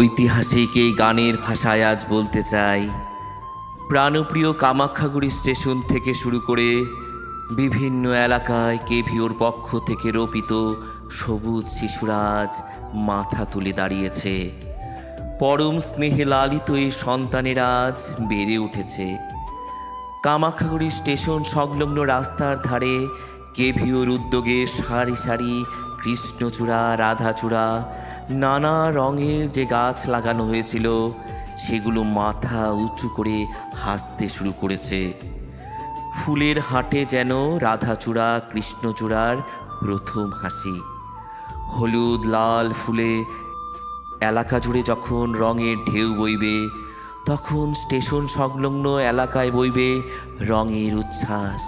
ঐতিহাসিক এই গানের ভাষায় আজ বলতে চাই। প্রাণপ্রিয় কামাখ্যাগুড়ি স্টেশন থেকে শুরু করে বিভিন্ন এলাকায় কেভিওর পক্ষ থেকে রোপিত সবুজ শিশুরাজ মাথা তুলে দাঁড়িয়েছে। পরম স্নেহে লালিত এই সন্তানের আজ বেড়ে উঠেছে। কামাখ্যাগুড়ি স্টেশন সংলগ্ন রাস্তার ধারে কেভিওর উদ্যোগে সারি সারি কৃষ্ণচূড়া, রাধাচূড়া নানা রঙের যে গাছ লাগানো হয়েছিল, সেগুলো মাথা উঁচু করে হাসতে শুরু করেছে। ফুলের হাটে যেন রাধাচূড়া, কৃষ্ণচূড়ার প্রথম হাসি। হলুদ, লাল ফুলে এলাকা জুড়ে যখন রঙের ঢেউ বইবে, তখন স্টেশন সংলগ্ন এলাকায় বইবে রঙের উচ্ছ্বাস।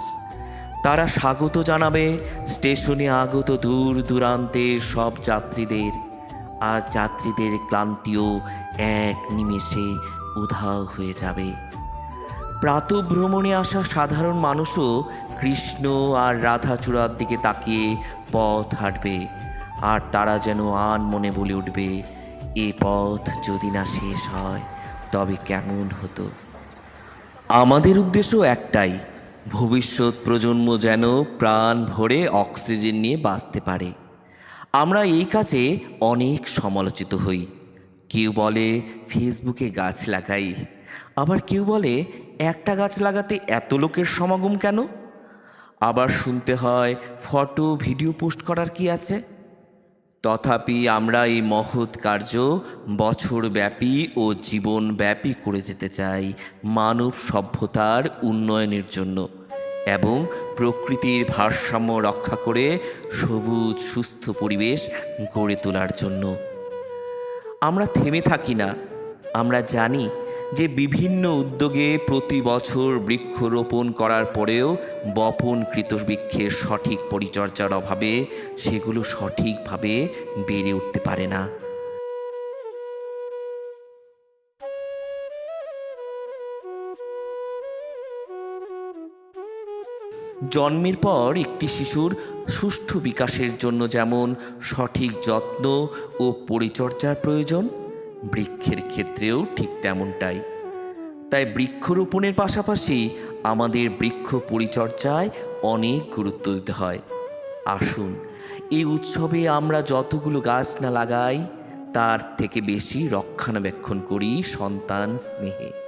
তারা স্বাগত জানাবে, স্টেশনে আগত দূর দূরান্তের সব যাত্রীদের। আর যাত্রীদের ক্লান্তিও এক নিমেষে উধাও হয়ে যাবে। প্রাতভ্রমণে আসা সাধারণ মানুষও কৃষ্ণ আর রাধাচূড়ার দিকে তাকিয়ে পথ হাঁটবে, আর তারা যেন আন মনে বলে উঠবে, এ পথ যদি না শেষ হয়, তবে কেমন হতো? আমাদের উদ্দেশ্য একটাই, ভবিষ্যৎ প্রজন্ম যেন প্রাণ ভরে অক্সিজেন নিয়ে বাঁচতে পারে। আমরা এই কাজে অনেক সমালোচিত হই। কেউ বলে, ফেসবুকে গাছ লাগাই। আবার কেউ বলে, একটা গাছ লাগাতে এত লোকের সমাগম কেন? আবার শুনতে হয়, ফটো, ভিডিও পোস্ট করার কি আছে? তথাপি আমরা এই মহৎ কার্য বছরব্যাপী ও জীবনব্যাপী করে যেতে চাই মানব সভ্যতার উন্নয়নের জন্য। এবং প্রকৃতির ভারসাম্য রক্ষা করে সবুজ, সুস্থ পরিবেশ গড়ে তোলার জন্য। আমরা থেমে থাকি না। আমরা জানি যে বিভিন্ন উদ্যোগে প্রতি বছর বৃক্ষরোপণ করার পরেও বপনকৃত বৃক্ষের সঠিক পরিচর্যার অভাবে সেগুলো সঠিকভাবে বেড়ে উঠতে পারে না। জন্মের পর একটি শিশুর সুষ্ঠু বিকাশের জন্য যেমন সঠিক যত্ন ও পরিচর্যার প্রয়োজন, বৃক্ষের ক্ষেত্রেও ঠিক তেমনটাই। তাই বৃক্ষরোপণের পাশাপাশি আমাদের বৃক্ষ পরিচর্যায় অনেক গুরুত্ব দিতে হয়। আসুন, এই উৎসবে আমরা যতগুলো গাছ না লাগাই, তার থেকে বেশি রক্ষণাবেক্ষণ করি সন্তান স্নেহে।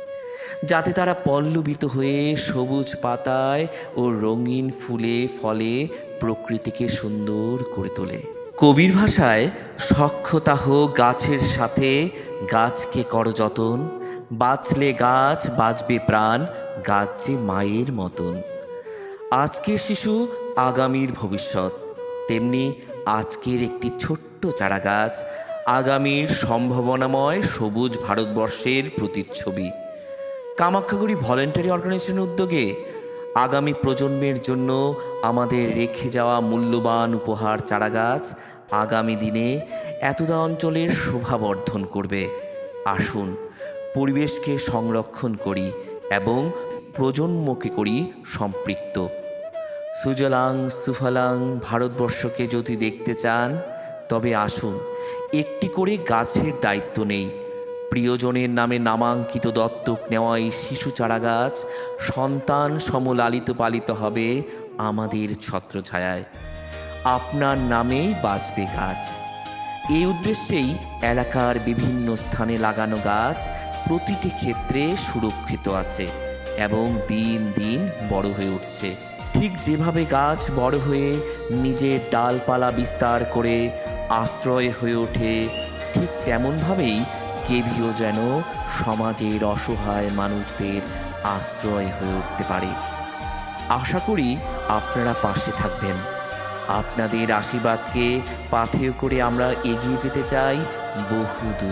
যাতে তারা পল্লবিত হয়ে সবুজ পাতায় ও রঙিন ফুলে ফলে প্রকৃতিকে সুন্দর করে তোলে। কবির ভাষায় সক্ষতা হোক গাছের সাথে গাছকে কর যতন, বাঁচলে গাছ, বাঁচবে প্রাণ, গাছ যে মায়ের মতন। আজকের শিশু আগামীর ভবিষ্যৎ। তেমনি আজকের একটি ছোট্ট চারা গাছ আগামীর সম্ভাবনাময় সবুজ ভারতবর্ষের প্রতিচ্ছবি। কামাখ্যাগুড়ি ভলেন্টারি অর্গানাইজেশনের উদ্যোগে আগামী প্রজন্মের জন্য আমাদের রেখে যাওয়া মূল্যবান উপহার চারাগাছ আগামী দিনে এতদা অঞ্চলের শোভাবর্ধন করবে। আসুন, পরিবেশকে সংরক্ষণ করি এবং প্রজন্মকে করি সম্পৃক্ত। সুজলাং, সুফলাং ভারতবর্ষকে যদি দেখতে চান, তবে আসুন, একটি করে গাছের দায়িত্ব নেই। প্রিয়জনের নামে নামাঙ্কিত দত্তক নেওয়া এই শিশু চারাগাছ, সন্তান সমলালিত পালিত হবে আমাদের ছত্রছায়ায়। আপনার নামেই বাঁচবে গাছ। এই উদ্দেশ্যেই এলাকার বিভিন্ন স্থানে লাগানো গাছ প্রতিটি ক্ষেত্রে সুরক্ষিত আছে এবং দিন দিন বড় হয়ে উঠছে। ঠিক যেভাবে গাছ বড় হয়ে নিজের ডালপালা বিস্তার করে আশ্রয় হয়ে ওঠে, ঠিক তেমনভাবেই কেভিও যেন সমাজের অসহায় মানুষদের আশ্রয় হয়ে উঠতে পারে। আশা করি আপনারা পাশে থাকবেন। আপনাদের আশীর্বাদকে পাথেয় করে আমরা এগিয়ে যেতে চাই বহুদূর।